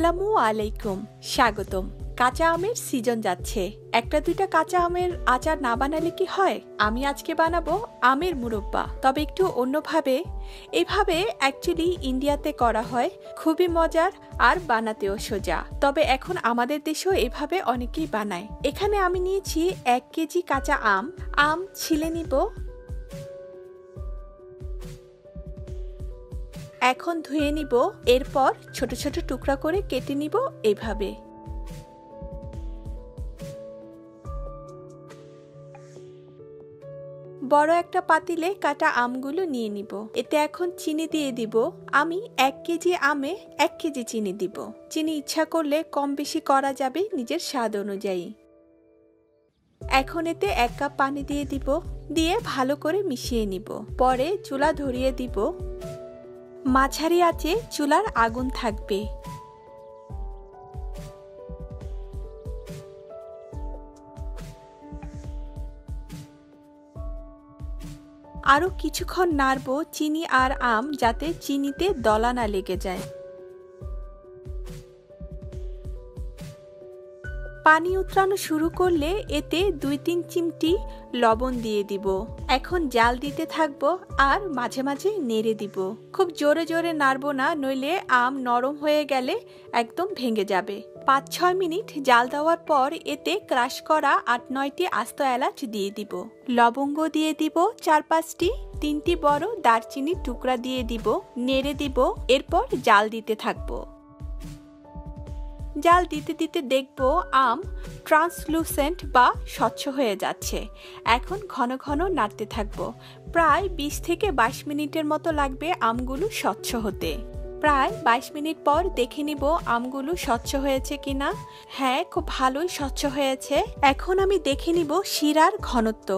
আসসালামু আলাইকুম। স্বাগতম। কাঁচা আমের সিজন যাচ্ছে। একটা দুইটা কাঁচা আমের আচার না বানালে কি হয়? আমি আজকে বানাবো আমের মুরব্বা। তবে একটু অন্যভাবে, এভাবে অ্যাকচুয়ালি ইন্ডিয়াতে করা হয়। খুবই মজার আর বানাতেও সোজা। তবে এখন আমাদের দেশেও এভাবে অনেকেই বানায়। এখানে আমি নিয়েছি এক কেজি কাঁচা আম। আম ছিলে নিব এখন ধুয়ে নিব, এরপর ছোট ছোট টুকরা করে কেটে নিব এভাবে। বড় একটা পাতিলে কাটা আমগুলো নিয়ে নিব। এতে এখন চিনি দিয়ে দিব। আমি এক কেজি আমে এক কেজি চিনি দিব। চিনি ইচ্ছা করলে কম বেশি করা যাবে নিজের স্বাদ অনুযায়ী। এখন এতে এক কাপ পানি দিয়ে দিব। দিয়ে ভালো করে মিশিয়ে নিব। পরে চুলা ধরিয়ে দিব। মাঝারি আঁচে চুলার আগুন থাকবে। আরও কিছুক্ষণ নাড়ব চিনি আর আম যাতে চিনিতে দলা না লেগে যায়। পানি উতরানো শুরু করলে এতে দুই তিন চিমটি লবণ দিয়ে দিব। এখন জাল দিতে থাকব আর মাঝে মাঝে নেড়ে দিব। খুব জোরে জোরে নাড়ব না, নইলে আম নরম হয়ে গেলে একদম ভেঙে যাবে। পাঁচ ছয় মিনিট জাল দেওয়ার পর এতে ক্রাশ করা আট নয়টি আস্ত এলাচ দিয়ে দিব। লবঙ্গ দিয়ে দিব চার পাঁচটি, তিনটি বড় দারচিনির টুকরা দিয়ে দিব, নেড়ে দিব, এরপর জাল দিতে থাকব। জাল দিতে দিতে দেখব আম ট্রান্সলুসেন্ট বা স্বচ্ছ হয়ে যাচ্ছে। এখন ঘন ঘন নাড়তে থাকব। প্রায় বিশ থেকে বাইশ মিনিটের মতো লাগবে আমগুলো স্বচ্ছ হতে। প্রায় বাইশ মিনিট পর দেখে নিব আমগুলো স্বচ্ছ হয়েছে কিনা। হ্যাঁ খুব ভালোই স্বচ্ছ হয়েছে। এখন আমি দেখে নিব শিরার ঘনত্ব।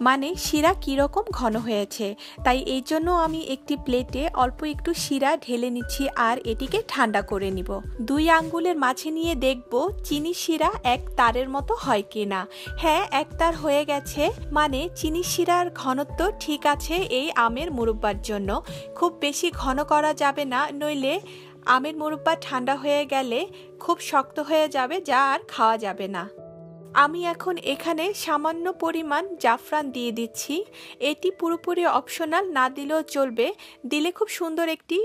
মানে শিরা কীরকম ঘন হয়েছে। তাই এই জন্য আমি একটি প্লেটে অল্প একটু শিরা ঢেলে নিচ্ছি আর এটিকে ঠান্ডা করে নিব। দুই আঙ্গুলের মাঝে নিয়ে দেখব চিনি শিরা এক তারের মতো হয় কিনা। হ্যাঁ এক তার হয়ে গেছে। মানে চিনি শিরার ঘনত্ব ঠিক আছে এই আমের মুরব্বার জন্য। খুব বেশি ঘন করা যাবে না নইলে আমের মুরব্বা ঠান্ডা হয়ে গেলে খুব শক্ত হয়ে যাবে, যা আর খাওয়া যাবে না। আমি এখন এখানে সামান্য পরিমাণ জাফরান দিয়ে দিচ্ছি। এটি পুরোপুরি অপশনাল না দিলেও চলবে। দিলে খুব সুন্দর একটি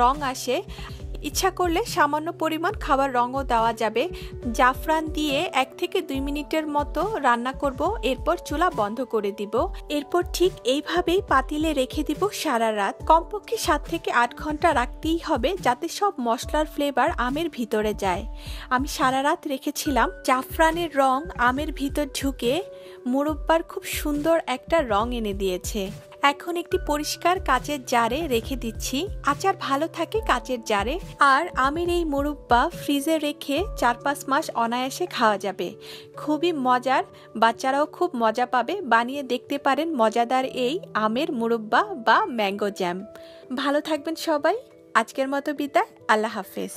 রং আসে। ইচ্ছা করলে সামান্য পরিমাণ খাবার রঙও দেওয়া যাবে। জাফরান দিয়ে এক থেকে দুই মিনিটের মতো রান্না করব, এরপর চুলা বন্ধ করে দিব। এরপর ঠিক এইভাবেই পাতিলে রেখে দিব সারা রাত। কমপক্ষে সাত থেকে আট ঘণ্টা রাখতেই হবে যাতে সব মশলার ফ্লেভার আমের ভিতরে যায়। আমি সারা রাত রেখেছিলাম। জাফরানের রং আমের ভিতর ঢুকে মুরব্বার খুব সুন্দর একটা রং এনে দিয়েছে। এখন একটি পরিষ্কার কাচের জারে রেখে দিচ্ছি। আচার ভালো থাকে কাচের জারে। আর আমের এই মুরব্বা ফ্রিজে রেখে চার পাঁচ মাস অনায়াসে খাওয়া যাবে। খুবই মজার। বাচ্চারাও খুব মজা পাবে। বানিয়ে দেখতে পারেন মজাদার এই আমের মুরব্বা বা ম্যাঙ্গো জ্যাম। ভালো থাকবেন সবাই। আজকের মতো বিদায়। আল্লাহ হাফেজ।